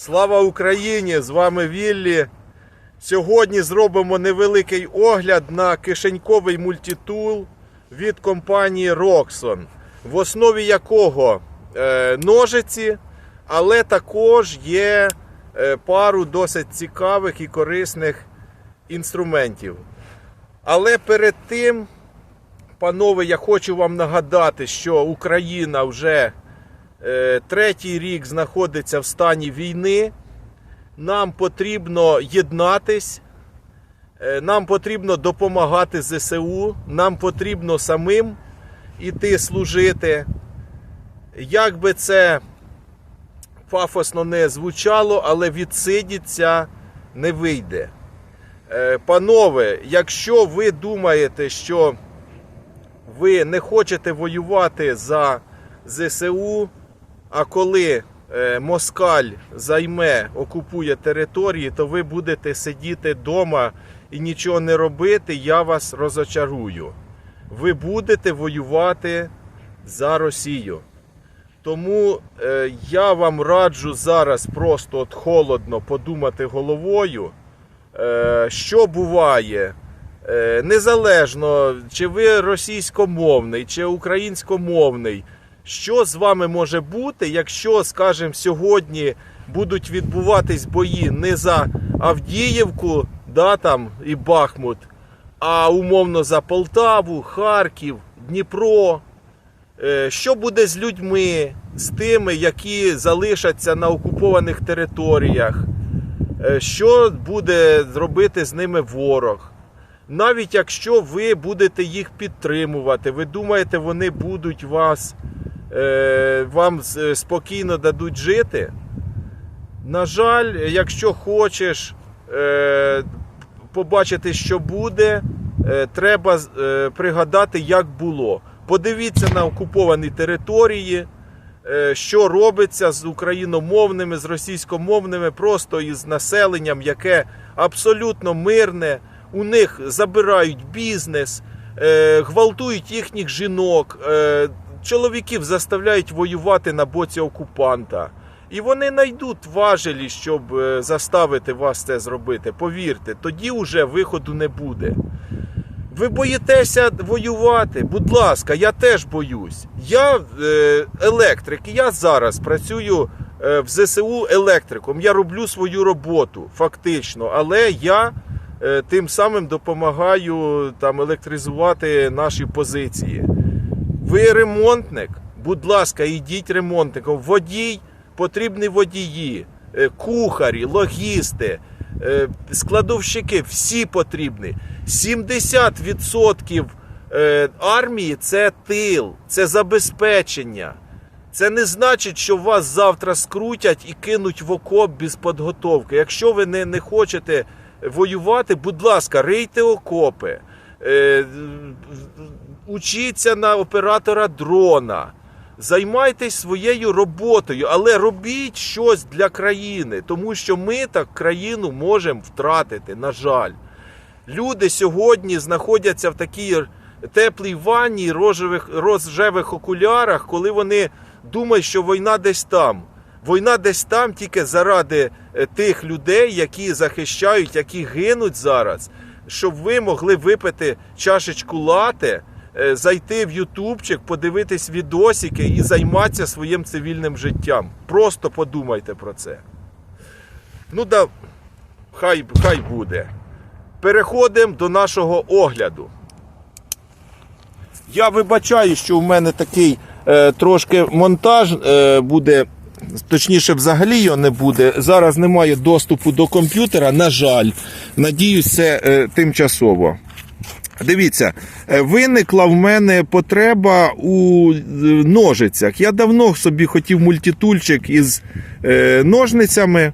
Слава Україні! З вами Віллі. Сьогодні зробимо невеликий огляд на кишеньковий мультитул від компанії Roxon, в основі якого е, ножиці, але також є е, пару досить цікавих і корисних інструментів. Але перед тим, панове, я хочу вам нагадати, що Україна вже третій рік знаходиться в стані війни. Нам потрібно єднатись, е, нам потрібно допомагати ЗСУ, нам потрібно самим іти служити. Як би це пафосно не звучало, але відсидіться не вийде. Е, Панове, якщо ви думаєте, що ви не хочете воювати за ЗСУ, а коли е, Москаль займе, окупує території, то ви будете сидіти вдома і нічого не робити, я вас розочарую. Ви будете воювати за Росію. Тому е, я вам раджу зараз просто от холодно подумати головою, е, що буває. Е, Незалежно, чи ви російськомовний, чи українськомовний, що з вами може бути, якщо, скажімо, сьогодні будуть відбуватись бої не за Авдіївку да, там, і Бахмут, а умовно за Полтаву, Харків, Дніпро. Е, Що буде з людьми, з тими, які залишаться на окупованих територіях? Е, Що буде робити з ними ворог? Навіть якщо ви будете їх підтримувати, ви думаєте, вони будуть вас, вам спокійно дадуть жити? На жаль, якщо хочеш е, побачити, що буде, е, треба е, пригадати, як було. Подивіться на окуповані території, е, що робиться з україномовними, з російськомовними, просто із населенням, яке абсолютно мирне. У них забирають бізнес, е, гвалтують їхніх жінок, е, чоловіків заставляють воювати на боці окупанта. І вони знайдуть важелі, щоб е, заставити вас це зробити. Повірте, тоді вже виходу не буде. Ви боїтеся воювати? Будь ласка, я теж боюсь. Я е, електрик, я зараз працюю е, в ЗСУ електриком. Я роблю свою роботу, фактично, але я е, тим самим допомагаю там електризувати наші позиції. Ви ремонтник? Будь ласка, йдіть ремонтником. Водій, потрібні водії, е, кухарі, логісти, е, складовщики, всі потрібні. 70% е, армії це тил, це забезпечення. Це не значить, що вас завтра скрутять і кинуть в окоп без підготовки. Якщо ви не, не хочете воювати, будь ласка, рийте окопи, учіться на оператора дрона, займайтесь своєю роботою, але робіть щось для країни, тому що ми так країну можемо втратити, на жаль. Люди сьогодні знаходяться в такій теплій ванні, рожевих, рожевих окулярах, коли вони думають, що війна десь там. Війна десь там тільки заради е, тих людей, які захищають, які гинуть зараз, щоб ви могли випити чашечку лате, е, зайти в Ютубчик, подивитись відосики і займатися своїм цивільним життям. Просто подумайте про це. Ну да, хай, хай буде. Переходимо до нашого огляду. Я вибачаю, що в мене такий е, трошки монтаж е, буде. Точніше, взагалі його не буде. Зараз немає доступу до комп'ютера. На жаль, надіюсь, це е, тимчасово. Дивіться, е, виникла в мене потреба у е, ножицях. Я давно собі хотів мультитульчик із е, ножницями,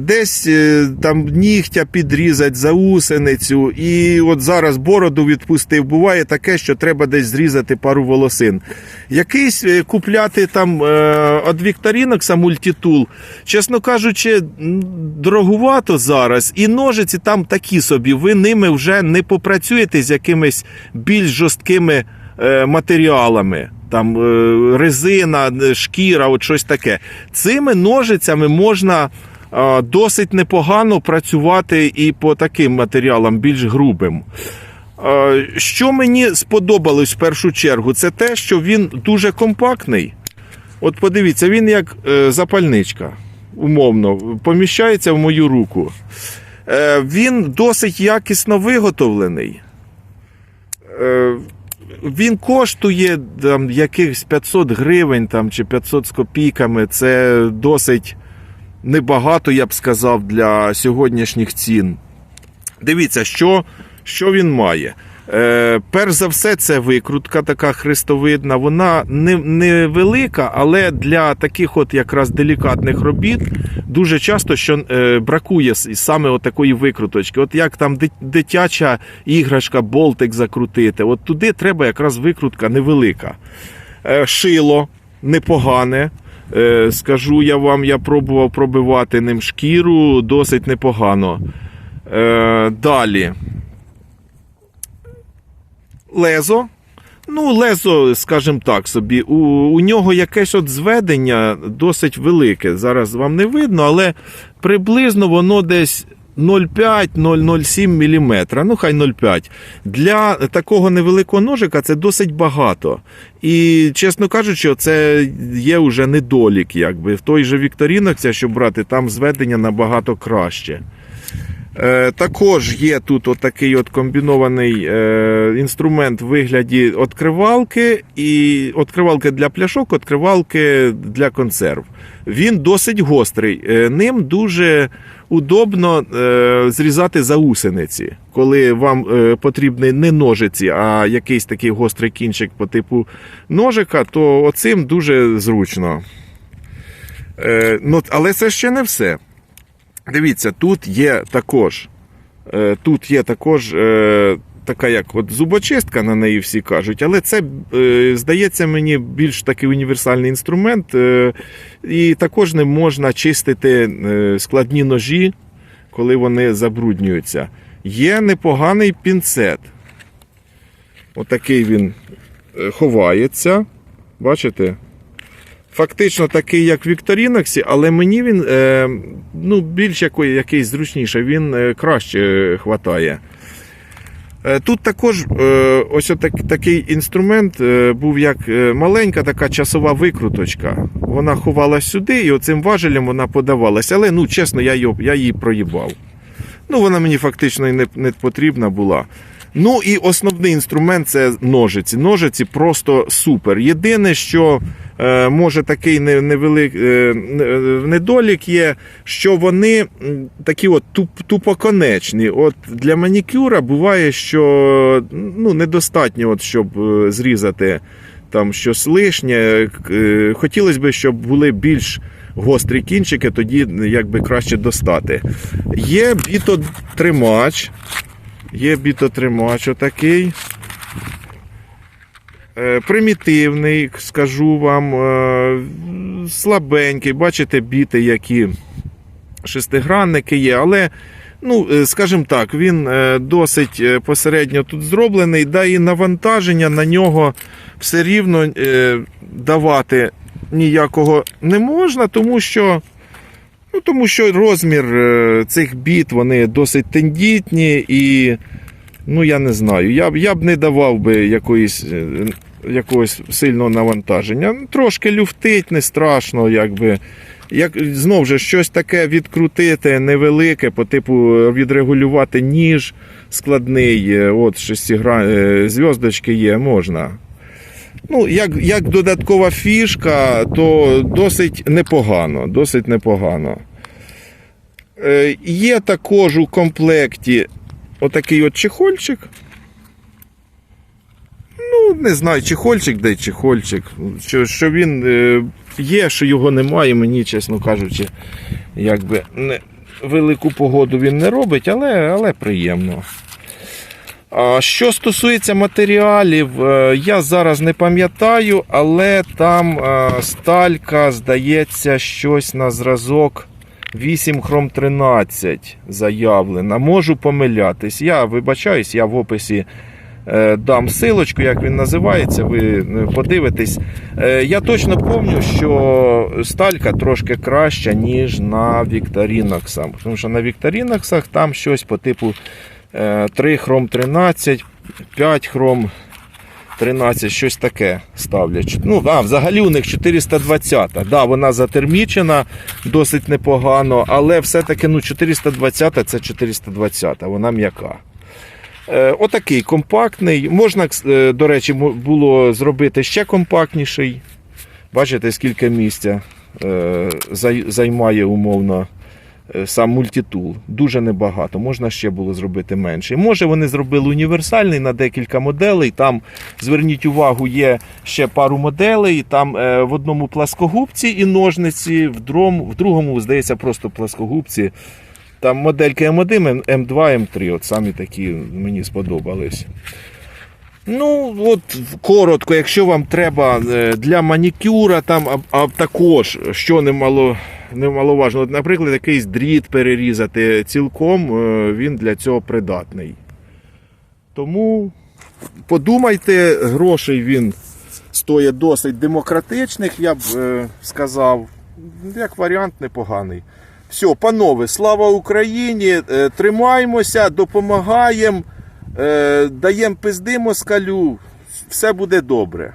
десь там нігтя підрізати, заусеницю. І от зараз бороду відпустив. Буває таке, що треба десь зрізати пару волосин. Якийсь купляти там від Вікторінокса мультитул, чесно кажучи, дорогувато зараз. І ножиці там такі собі. Ви ними вже не попрацюєте з якимись більш жорсткими е, матеріалами. там е, резина, е, шкіра, от щось таке. Цими ножицями можна досить непогано працювати і по таким матеріалам, більш грубим. Що мені сподобалось в першу чергу, це те, що він дуже компактний. От подивіться, він як запальничка, умовно, поміщається в мою руку. Він досить якісно виготовлений. Е, Він коштує там, якихось 500 гривень там, чи 500 з копійками. Це досить небагато, я б сказав, для сьогоднішніх цін. Дивіться, що, що він має. Е, перш за все, це викрутка така хрестовидна. Вона не, не але для таких от якраз делікатних робіт дуже часто що, е, бракує саме от такої викруточки. От як там дитяча іграшка, болтик закрутити. От туди треба якраз викрутка невелика. Е, шило непогане. Скажу я вам, я пробував пробивати ним шкіру досить непогано. Далі. Лезо. Ну, лезо, скажімо так собі, у, у нього якесь от зведення досить велике. Зараз вам не видно, але приблизно воно десь 0,5-0,07 мм. Ну, хай 0,5. Для такого невеликого ножика це досить багато. І, чесно кажучи, це є вже недолік. Якби. В той же Вікторінокся, щоб брати, там зведення набагато краще. Е, також є тут отакий от комбінований е, інструмент в вигляді відкривалки і відкривалки для пляшок, відкривалки для консерв. Він досить гострий. Е, ним дуже удобно зрізати заусениці, коли вам потрібні не ножиці, а якийсь такий гострий кінчик по типу ножика, то оцим дуже зручно. Ну, але це ще не все. Дивіться, тут є також, е, тут є також е, така як от зубочистка, на неї всі кажуть, але це, е, здається мені, більш такий універсальний інструмент. І також ним можна чистити складні ножі, коли вони забруднюються. Є непоганий пінцет. Отакий він ховається. Бачите? Фактично такий, як в Вікторіноксі, але мені він е, ну, більш який, якийсь зручніший, він е, краще хватає. Е, Тут також ось такий інструмент був як маленька така часова викруточка. Вона ховалась сюди, і оцим важелем вона подавалася. Але ну, чесно, я, його, я її проїбав. Ну, вона мені фактично і не, не потрібна була. Ну і основний інструмент це ножиці. Ножиці просто супер. Єдине, що може такий не- невелик, е, не- е, недолік є, що вони такі от тупоконечні. От для манікюра буває, що ну, недостатньо, от, щоб е, зрізати там щось лишнє. Е, Хотілося б, щоб були більш гострі кінчики, тоді якби краще достати. Є бітотримач. Є бітотримач отакий. Е, Примітивний, скажу вам, е, слабенький. Бачите, біти, які шестигранники є, але, ну, е, скажімо так, він досить посередньо тут зроблений, да і навантаження на нього все рівно давати ніякого не можна, тому що. Ну, тому що розмір цих біт вони досить тендітні і, ну я не знаю, я б, я б не давав би якоїсь, е, якогось сильного навантаження. Трошки люфтить, не страшно, якби. Як знов же щось таке відкрутити невелике, по типу відрегулювати ніж складний, е, от шестигра... е, зв'язочки є, можна. Ну, як, як додаткова фішка, то досить непогано. Досить непогано. Е, є також у комплекті отакий от чехольчик. Ну, не знаю, чехольчик, де чехольчик. Що, що він е, є, що його немає, мені, чесно кажучи, якби не, велику погоду він не робить, але, але приємно. Що стосується матеріалів, е, я зараз не пам'ятаю, але там е, сталька, здається, щось на зразок 8 хром 13 заявлена. Можу помилятись. Я вибачаюсь, я в описі Е, Дам силочку, як він називається, ви е, подивитесь. Е, Я точно пам'ятаю, що сталька трошки краща, ніж на Вікторінаксах. Тому що на Вікторінаксах там щось по типу е, 3 хром 13, 5 хром 13, щось таке ставлять. Ну, а, взагалі у них 420. Да, вона затермічена досить непогано, але все-таки ну, 420 це 420, вона м'яка. Е, отакий компактний. Можна, е, до речі, було зробити ще компактніший. Бачите, скільки місця е, займає умовно сам мультитул. Дуже небагато. Можна ще було зробити менше. Може, вони зробили універсальний на декілька моделей. Там, зверніть увагу, є ще пару моделей. Там е, в одному пласкогубці і ножниці, в другому, в другому здається, просто пласкогубці. Там модельки М1, М2, М3. От самі такі мені сподобались. Ну, от коротко, якщо вам треба е, для манікюра, там, а, а також, що немало, немаловажно. От, Наприклад, якийсь дріт перерізати цілком е, він для цього придатний. Тому подумайте, грошей він стоїть досить демократичних, я б е, сказав. Як варіант непоганий. Все, панове, слава Україні! Е, тримаємося, допомагаємо, даємо пизди москалю, все буде добре.